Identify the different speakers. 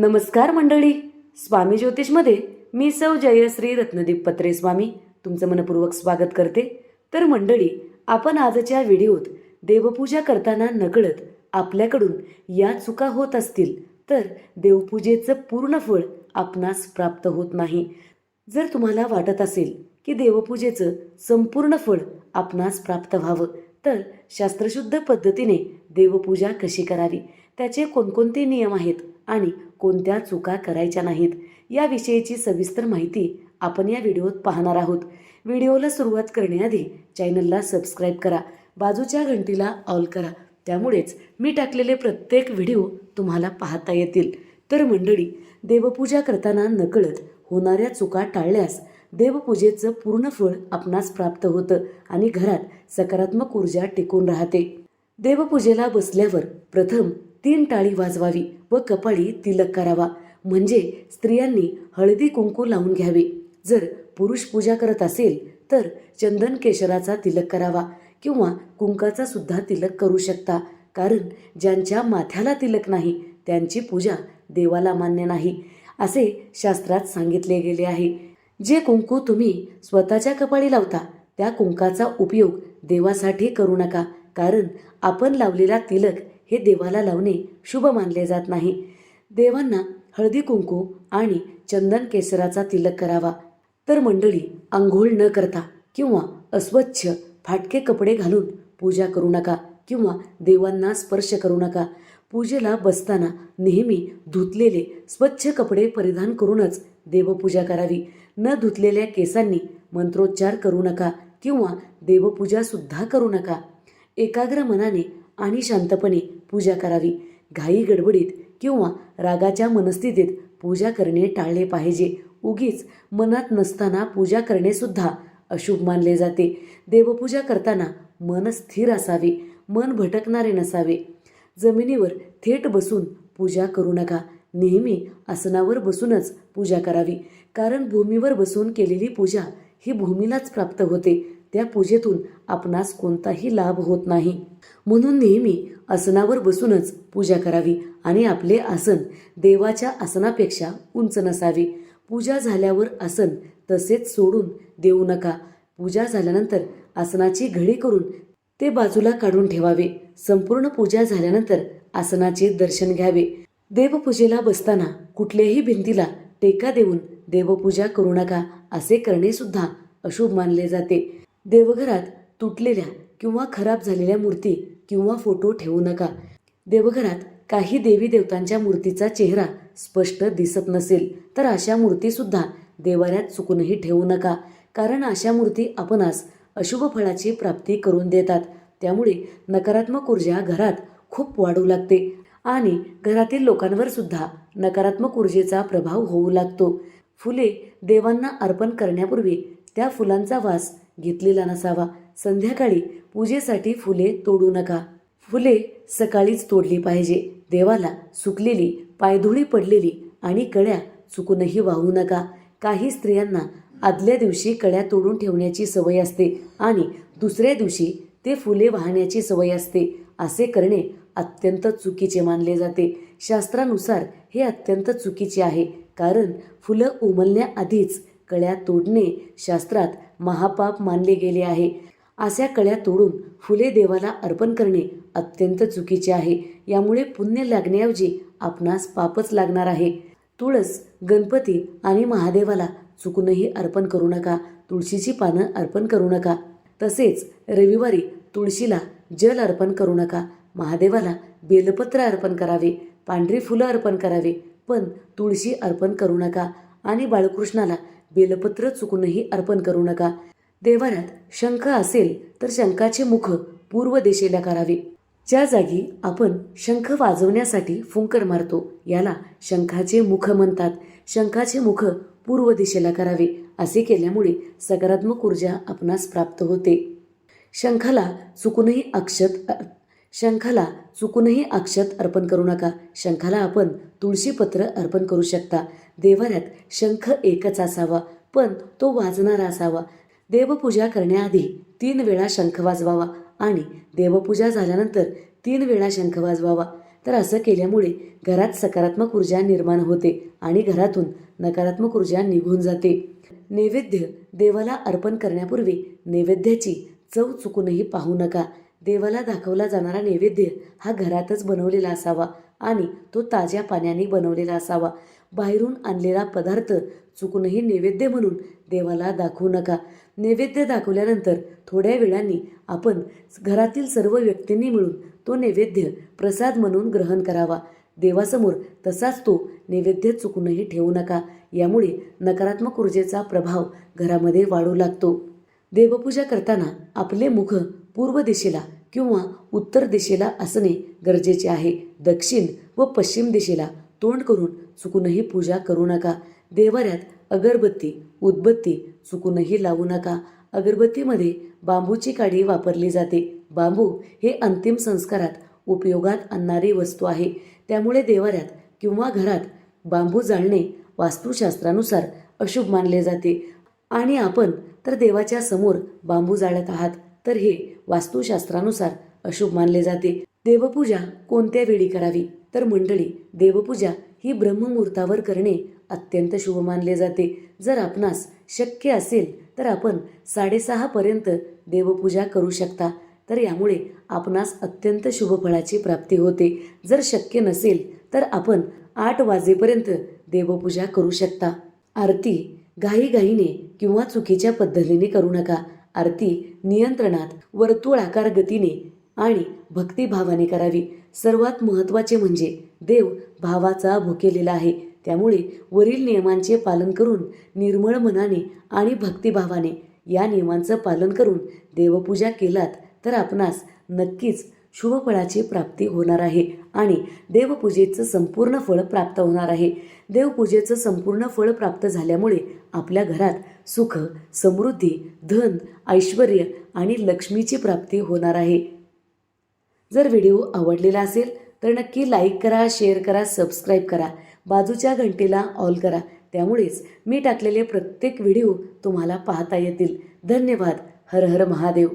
Speaker 1: नमस्कार मंडळी. स्वामी ज्योतिषमध्ये मी सौ जयश्री रत्नदीप पत्रे स्वामी तुमचं मनपूर्वक स्वागत करते. तर मंडळी आपण आजच्या व्हिडिओत देवपूजा करताना नकळत आपल्याकडून या चुका होत असतील तर देवपूजेचं पूर्ण फळ आपणास प्राप्त होत नाही. जर तुम्हाला वाटत असेल की देवपूजेचं संपूर्ण फळ आपणास प्राप्त व्हावं तर शास्त्रशुद्ध पद्धतीने देवपूजा कशी करावी? त्याचे कोणकोणते नियम आहेत आणि कोणत्या चुका करायच्या नाहीत याविषयीची सविस्तर माहिती आपण या व्हिडिओत पाहणार आहोत. व्हिडिओला सुरुवात करण्याआधी चॅनलला सबस्क्राईब करा बाजूच्या घंटीला ऑल करा त्यामुळेच मी टाकलेले प्रत्येक व्हिडिओ तुम्हाला पाहता येतील. तर मंडळी देवपूजा करताना नकळत होणाऱ्या चुका टाळल्यास देवपूजेचं पूर्ण फळ आपणास प्राप्त होतं आणि घरात सकारात्मक ऊर्जा टिकून राहते. देवपूजेला बसल्यावर प्रथम तीन टाळी वाजवावी. व कपाळी तिलक करावा. म्हणजे स्त्रियांनी हळदी कुंकू लावून घ्यावे. जर पुरुष पूजा करत असेल तर चंदन केशराचा तिलक करावा किंवा कुंकाचा सुद्धा तिलक करू शकता. कारण ज्यांच्या माथ्याला तिलक नाही त्यांची पूजा देवाला मान्य नाही असे शास्त्रात सांगितले गेले आहे. जे कुंकू तुम्ही स्वतःच्या कपाळी लावता त्या कुंकाचा उपयोग देवासाठी करू नका. कारण आपण लावलेला तिलक हे देवाला लावणे शुभ मानले जात नाही. देवांना हळदी कुंकू आणि चंदन केसराचा तिलक करावा. तर मंडळी आंघोळ न करता किंवा अस्वच्छ फाटके कपडे घालून पूजा करू नका किंवा देवांना स्पर्श करू नका. पूजेला बसताना नेहमी धुतलेले स्वच्छ कपडे परिधान करूनच देवपूजा करावी. न धुतलेल्या केसांनी मंत्रोच्चार करू नका किंवा देवपूजा सुद्धा करू नका. एकाग्र मनाने आणि शांतपणे पूजा करावी. घाई गडबडीत किंवा रागाच्या मनस्थितीत पूजा करणे टाळले पाहिजे. उगीच मनात नसताना पूजा करणेसुद्धा अशुभ मानले जाते. देवपूजा करताना मन स्थिर असावे मन भटकणारे नसावे. जमिनीवर थेट बसून पूजा करू नका. नेहमी आसनावर बसूनच पूजा करावी. कारण भूमीवर बसून केलेली पूजा ही भूमीलाच प्राप्त होते. त्या पूजेतून आपणास कोणताही लाभ होत नाही. म्हणून नेहमी आसनावर बसूनच पूजा करावी आणि आपले आसन देवाच्या आसनापेक्षा उंच नसावे. पूजा झाल्यावर आसन तसेच सोडून देऊ नका. पूजा झाल्यानंतर आसनाची घडी करून ते बाजूला काढून ठेवावे. संपूर्ण पूजा झाल्यानंतर आसनाचे दर्शन घ्यावे. देवपूजेला बसताना कुठल्याही भिंतीला टेका देऊन देवपूजा करू नका असे करणे सुद्धा अशुभ मानले जाते. देवघरात तुटलेल्या किंवा खराब झालेल्या मूर्ती किंवा फोटो ठेवू नका. देवघरात काही देवी देवतांच्या मूर्तीचा चेहरा स्पष्ट दिसत नसेल तर अशा मूर्तीसुद्धा देवाऱ्यात चुकूनही ठेवू नका. कारण अशा मूर्ती आपणास अशुभ फळाची प्राप्ती करून देतात. त्यामुळे नकारात्मक ऊर्जा घरात खूप वाढू लागते आणि घरातील लोकांवर सुद्धा नकारात्मक ऊर्जेचा प्रभाव होऊ लागतो. फुले देवांना अर्पण करण्यापूर्वी त्या फुलांचा वास घेतलेला नसावा. संध्याकाळी पूजेसाठी फुले तोडू नका. फुले सकाळीच तोडली पाहिजे. देवाला सुकलेली पायधुळी पडलेली आणि कळ्या चुकूनही वाहू नका. काही स्त्रियांना आदल्या दिवशी कळ्या तोडून ठेवण्याची सवय असते आणि दुसऱ्या दिवशी ते फुले वाहण्याची सवय असते. असे करणे अत्यंत चुकीचे मानले जाते. शास्त्रानुसार हे अत्यंत चुकीचे आहे कारण फुलं उमलण्याआधीच कळ्या तोडणे शास्त्रात महापाप मानले गेले आहे. अशा कळ्या तोडून फुले देवाला अर्पण करणे अत्यंत चुकीचे आहे. यामुळे पुण्य लागण्याऐवजी आपणास पापच लागणार आहे. तुळस गणपती आणि महादेवाला चुकूनही अर्पण करू नका. तुळशीची पानं अर्पण करू नका. तसेच रविवारी तुळशीला जल अर्पण करू नका. महादेवाला बेलपत्र अर्पण करावे पांढरी फुलं अर्पण करावे पण तुळशी अर्पण करू नका. आणि बाळकृष्णाला बेलपत्र चुकूनही अर्पण करू नका. देवारात शंख असेल तर शंखाचे मुख पूर्व दिशेला करावे. ज्या जागी आपण शंख वाजवण्यासाठी फुंकर मारतो याला शंखाचे मुख म्हणतात. शंखाचे मुख पूर्व दिशेला करावे असे केल्यामुळे सकारात्मक ऊर्जा आपणास प्राप्त होते. शंखाला चुकूनही अक्षत शंखाला चुकूनही अक्षत अर्पण करू नका. शंखाला आपण तुळशीपत्र अर्पण करू शकता. देवाऱ्यात शंख एकच असावा पण तो वाजणारा असावा. देवपूजा करण्याआधी तीन वेळा शंख वाजवावा आणि देवपूजा झाल्यानंतर तीन वेळा शंख वाजवावा. तर असं केल्यामुळे घरात सकारात्मक ऊर्जा निर्माण होते आणि घरातून नकारात्मक ऊर्जा निघून जाते. नैवेद्य देवाला अर्पण करण्यापूर्वी नैवेद्याची चव चुकूनही पाहू नका. देवाला दाखवला जाणारा नैवेद्य हा घरातच बनवलेला असावा आणि तो ताज्या पाण्याने बनवलेला असावा. बाहेरून आणलेला पदार्थ चुकूनही नैवेद्य म्हणून देवाला दाखवू नका. नैवेद्य दाखवल्यानंतर थोड्या वेळाने आपण घरातील सर्व व्यक्तींनी मिळून तो नैवेद्य प्रसाद म्हणून ग्रहण करावा. देवासमोर तसाच तो नैवेद्य चुकूनही ठेवू नका. यामुळे नकारात्मक ऊर्जेचा प्रभाव घरामध्ये वाढू लागतो. देवपूजा करताना आपले मुख पूर्व दिशेला किंवा उत्तर दिशेला असणे गरजेचे आहे. दक्षिण व पश्चिम दिशेला तोंड करून चुकूनही पूजा करू नका. देवाऱ्यात अगरबत्ती उदबत्ती चुकूनही लावू नका. अगरबत्तीमध्ये बांबूची काडी वापरली जाते. बांबू हे अंतिम संस्कारात उपयोगात आणणारी वस्तू आहे. त्यामुळे देवाऱ्यात किंवा घरात बांबू जाळणे वास्तुशास्त्रानुसार अशुभ मानले जाते. आणि आपण तर देवाच्या समोर बांबू जाळत आहात. तर हे वास्तुशास्त्रानुसार अशुभ मानले जाते. देवपूजा कोणत्या वेळी करावी? तर मंडळी देवपूजा ही ब्रह्ममुहूर्तावर करणे अत्यंत शुभ मानले जाते. जर आपणास शक्य असेल तर आपण साडेसहापर्यंत देवपूजा करू शकता. तर यामुळे आपणास अत्यंत शुभ फळाची प्राप्ती होते. जर शक्य नसेल तर आपण आठ वाजेपर्यंत देवपूजा करू शकता. आरती घाईघाईने किंवा चुकीच्या पद्धतीने करू नका. आरती नियंत्रणात वर्तुळाकार गतीने आणि भक्तिभावाने करावी. सर्वात महत्त्वाचे म्हणजे देव भावाचा भुकेलेला आहे. त्यामुळे वरील नियमांचे पालन करून निर्मळ मनाने आणि भक्तिभावाने या नियमांचं पालन करून देवपूजा केलात तर आपणास नक्कीच शुभफळाची प्राप्ती होणार आहे आणि देवपूजेचं संपूर्ण फळ प्राप्त होणार आहे. देवपूजेचं संपूर्ण फळ प्राप्त झाल्यामुळे आपल्या घरात सुख समृद्धी धन ऐश्वर आणि लक्ष्मीची प्राप्ती होणार आहे. जर व्हिडिओ आवडलेला असेल तर नक्की लाईक करा शेअर करा सबस्क्राईब करा. बाजूच्या घंटेला ऑल करा. त्यामुळेच मी टाकलेले प्रत्येक व्हिडिओ तुम्हाला पाहता येतील. धन्यवाद. हर हर महादेव.